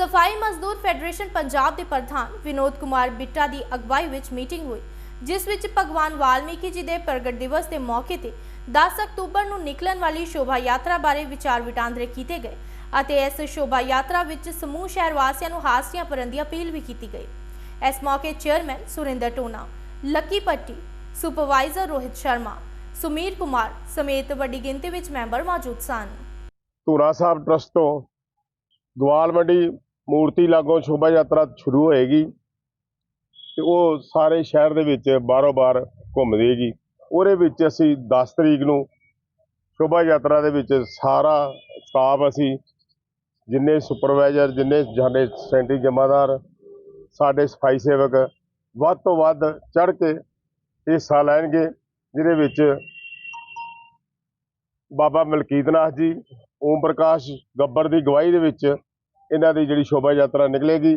ਸਫ਼ਾਈ ਮਜ਼ਦੂਰ ਫੈਡਰੇਸ਼ਨ ਪੰਜਾਬ ਦੇ ਪ੍ਰਧਾਨ ਵਿਨੋਦ ਕੁਮਾਰ ਬਿੱਟਾ ਦੀ ਅਗਵਾਈ ਵਿੱਚ ਮੀਟਿੰਗ ਹੋਈ, ਜਿਸ ਵਿੱਚ ਭਗਵਾਨ ਵਾਲਮੀਕੀ ਜੀ ਦੇ ਪ੍ਰਗਟ ਦਿਵਸ ਦੇ ਮੌਕੇ ਤੇ 10 ਅਕਤੂਬਰ ਨੂੰ ਨਿਕਲਣ ਵਾਲੀ ਸ਼ੋਭਾ ਯਾਤਰਾ ਬਾਰੇ ਵਿਚਾਰ ਵਟਾਂਦਰੇ ਕੀਤੇ ਗਏ ਅਤੇ ਇਸ ਸ਼ੋਭਾ ਯਾਤਰਾ ਵਿੱਚ ਸਮੂਹ ਸ਼ਹਿਰ ਵਾਸੀਆਂ ਨੂੰ ਹਾਸਿਆਂ ਭਰਨ ਦੀ ਅਪੀਲ ਵੀ ਕੀਤੀ ਗਈ। ਇਸ ਮੌਕੇ ਚੇਅਰਮੈਨ ਸੁਰਿੰਦਰ ਟੋਨਾ, ਲੱਕੀ ਪੱਟੀ, ਸੁਪਰਵਾਈਜ਼ਰ ਰੋਹਿਤ ਸ਼ਰਮਾ, ਸੁਮੀਰ ਕੁਮਾਰ ਸਮੇਤ ਵੱਡੀ ਗਿਣਤੀ ਵਿੱਚ ਮੈਂਬਰ ਮੌਜੂਦ ਸਨ। ਧੂਰਾ ਸਾਹਿਬ ਟਰਸਟ ਤੋਂ ਗਵਾਲ ਮੰਡੀ ਮੂਰਤੀ ਲਾਗੋਂ ਸ਼ੋਭਾ ਯਾਤਰਾ ਸ਼ੁਰੂ ਹੋਏਗੀ ਤੇ ਉਹ ਸਾਰੇ ਸ਼ਹਿਰ ਦੇ ਵਿੱਚ ਬਾਰੋ-ਬਾਰ ਘੁੰਮਦੇਗੀ ਉਹਦੇ ਵਿੱਚ ਅਸੀਂ 10 ਤਰੀਕ ਨੂੰ ਸ਼ੋਭਾ ਯਾਤਰਾ ਦੇ ਵਿੱਚ ਸਾਰਾ ਸਟਾਫ ਅਸੀਂ ਜਿੰਨੇ ਸੁਪਰਵਾਈਜ਼ਰ ਜਿੰਨੇ ਸਾਡੇ ਸੈਂਟਰੀ ਜਮਾਦਾਰ, ਸਾਡੇ ਸਫ਼ਾਈ ਸੇਵਕ ਵੱਧ ਤੋਂ ਵੱਧ ਚੜ ਕੇ ਹਿੱਸਾ ਲੈਣਗੇ, ਜਿਹਦੇ ਵਿੱਚ ਬਾਬਾ ਮਲਕੀਤ ਨਾਥ ਜੀ, ਓਮ ਪ੍ਰਕਾਸ਼ ਗੱਬਰ ਦੀ ਗਵਾਹੀ ਦੇ ਵਿੱਚ ਇਹਨਾਂ ਦੀ ਜਿਹੜੀ ਸ਼ੋਭਾ ਯਾਤਰਾ ਨਿਕਲੇਗੀ।